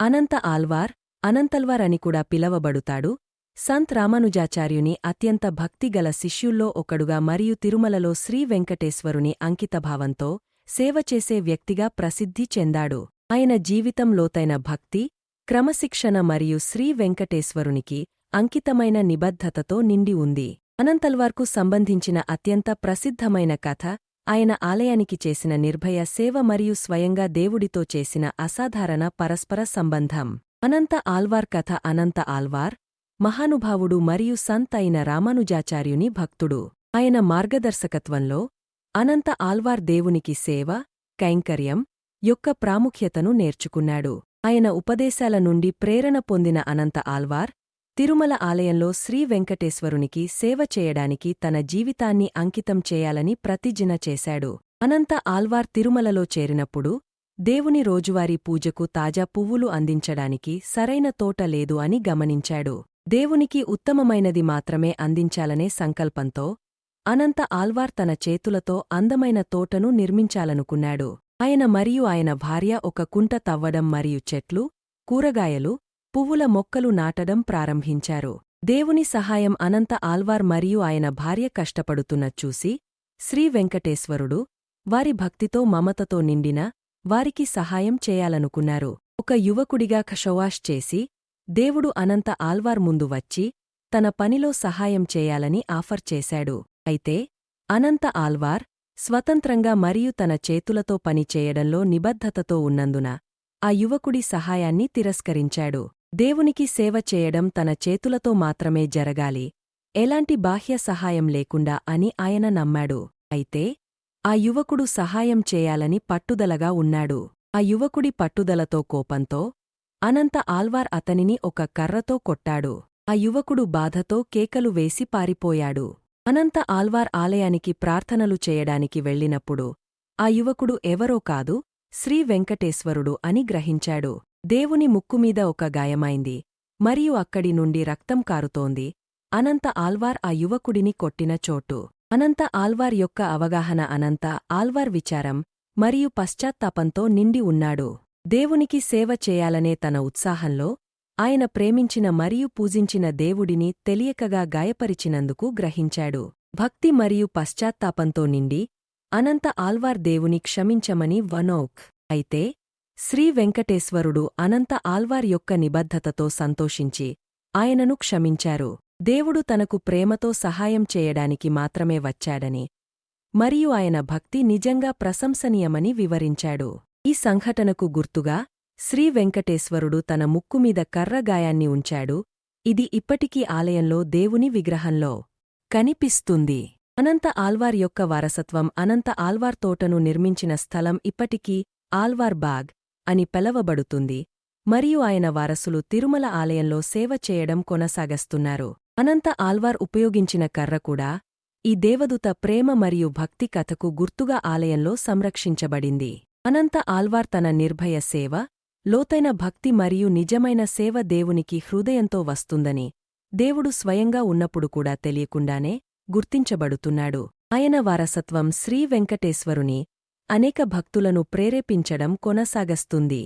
అనంత ఆల్వార్ అనంతల్వార్ అని కూడా పిలవబడుతాడు. సంత్ రామానుజాచార్యుని అత్యంత భక్తిగల శిష్యుల్లో ఒకడుగా మరియు తిరుమలలో శ్రీ వెంకటేశ్వరుని అంకితభావంతో సేవ చేసే వ్యక్తిగా ప్రసిద్ధి చెందాడు. ఆయన జీవితం లోతైన భక్తి క్రమశిక్షణ మరియు శ్రీ వెంకటేశ్వరునికి అంకితమైన నిబద్ధతతో నిండి ఉంది. అనంతల్వార్కు సంబంధించిన అత్యంత ప్రసిద్ధమైన కథ ఆయన ఆలయానికి చేసిన నిర్భయ సేవ మరియు స్వయంగా దేవుడితో చేసిన అసాధారణ పరస్పర సంబంధం. అనంత ఆల్వార్ కథ అనంత ఆల్వార్ మహానుభావుడు మరియు సంత్ అయిన రామానుజాచార్యుని భక్తుడు. ఆయన మార్గదర్శకత్వంలో అనంత ఆల్వార్ దేవునికి సేవ కైంకర్యం యొక్క ప్రాముఖ్యతను నేర్చుకున్నాడు. ఆయన ఉపదేశాల నుండి ప్రేరణ పొందిన అనంత ఆల్వార్ తిరుమల ఆలయంలో శ్రీ వెంకటేశ్వరునికి సేవ చేయడానికి తన జీవితాన్ని అంకితం చేయాలని ప్రతిజ్ఞ చేశాడు. అనంత ఆల్వార్ తిరుమలలో చేరినప్పుడు దేవుని రోజువారీ పూజకు తాజా పువ్వులు అందించడానికి సరైన తోట లేదు అని గమనించాడు. దేవునికి ఉత్తమమైనది మాత్రమే అందించాలనే సంకల్పంతో అనంత ఆల్వార్ తన చేతులతో అందమైన తోటను నిర్మించాలనుకున్నాడు. ఆయన మరియు ఆయన భార్య ఒక కుంట తవ్వడం మరియు చెట్లు కూరగాయలు పువ్వుల మొక్కలు నాటడం ప్రారంభించారు. దేవుని సహాయం అనంత ఆల్వార్ మరియు ఆయన భార్య కష్టపడుతున్న చూసి శ్రీ వెంకటేశ్వరుడు వారి భక్తితో మమతతో నిండిన వారికి సహాయం చేయాలనుకున్నారు. ఒక యువకుడిగా ఖషవాష్ చేసి దేవుడు అనంత ఆల్వార్ ముందు వచ్చి తన పనిలో సహాయం చేయాలని ఆఫర్ చేశాడు. అయితే అనంత ఆల్వార్ స్వతంత్రంగా మరియు తన చేతులతో పని చేయడంలో నిబద్ధతతో ఉన్నందున ఆ యువకుడి సహాయాన్ని తిరస్కరించాడు. దేవునికి సేవ చేయడం తన చేతులతో మాత్రమే జరగాలి. ఎలాంటి బాహ్య సహాయం లేకుండా అని ఆయన నమ్మాడు. అయితే ఆ యువకుడు సహాయం చేయాలని పట్టుదలగా ఉన్నాడు. ఆ యువకుడి పట్టుదలతో కోపంతో అనంత ఆల్వార్ అతనిని ఒక కర్రతో కొట్టాడు. ఆ యువకుడు బాధతో కేకలు వేసి పారిపోయాడు. అనంత ఆల్వార్ ఆలయానికి ప్రార్థనలు చేయడానికి వెళ్ళినప్పుడు ఆ యువకుడు ఎవరో కాదు శ్రీ వెంకటేశ్వరుడు అని గ్రహించాడు. దేవుని ముక్కుమీద ఒక గాయమైంది. మరియు అక్కడి నుండి రక్తం కారుతోంది. అనంత ఆల్వార్ ఆ యువకుడిని కొట్టిన చోటు. అనంత ఆల్వార్ యొక్క అవగాహన అనంత ఆల్వార్ విచారం మరియు పశ్చాత్తాపంతో నిండి ఉన్నాడు. దేవునికి సేవ చేయాలనే తన ఉత్సాహంలో ఆయన ప్రేమించిన మరియు పూజించిన దేవుడిని తెలియకగా గాయపరిచినందుకు గ్రహించాడు. భక్తి మరియు పశ్చాత్తాపంతో నిండి అనంత ఆల్వార్ దేవుని క్షమించమని వనోక్ అయితే శ్రీ వెంకటేశ్వరుడు అనంత ఆల్వార్ యొక్క నిబద్ధతతో సంతోషించి ఆయనను క్షమించారు. దేవుడు తనకు ప్రేమతో సహాయం చేయడానికి మాత్రమే వచ్చాడని మరియు ఆయన భక్తి నిజంగా ప్రశంసనీయమని వివరించాడు. ఈ సంఘటనకు గుర్తుగా శ్రీ వెంకటేశ్వరుడు తన ముక్కుమీద కర్రగాయాన్ని ఉంచాడు. ఇది ఇప్పటికీ ఆలయంలో దేవుని విగ్రహంలో కనిపిస్తుంది. అనంత ఆల్వార్ యొక్క వారసత్వం అనంత ఆల్వార్ తోటను నిర్మించిన స్థలం ఇప్పటికీ ఆల్వార్ బాగ్. అని పిలవబడుతుంది. మరియు ఆయన వారసులు తిరుమల ఆలయంలో సేవ చేయడం కొనసాగస్తున్నారు. అనంత ఆల్వార్ ఉపయోగించిన కర్ర కూడా ఈ దేవదూత ప్రేమ మరియు భక్తి కథకు గుర్తుగా ఆలయంలో సంరక్షించబడింది. అనంత ఆల్వార్ తన నిర్భయ సేవ లోతైన భక్తి మరియు నిజమైన సేవ దేవునికి హృదయంతో వస్తుందని దేవుడు స్వయంగా ఉన్నప్పుడు కూడా తెలియకుండానే గుర్తించబడుతున్నాడు. ఆయన వారసత్వం శ్రీ వెంకటేశ్వరుని అనేక భక్తులను ప్రేరేపించడం కొనసాగస్తుంది.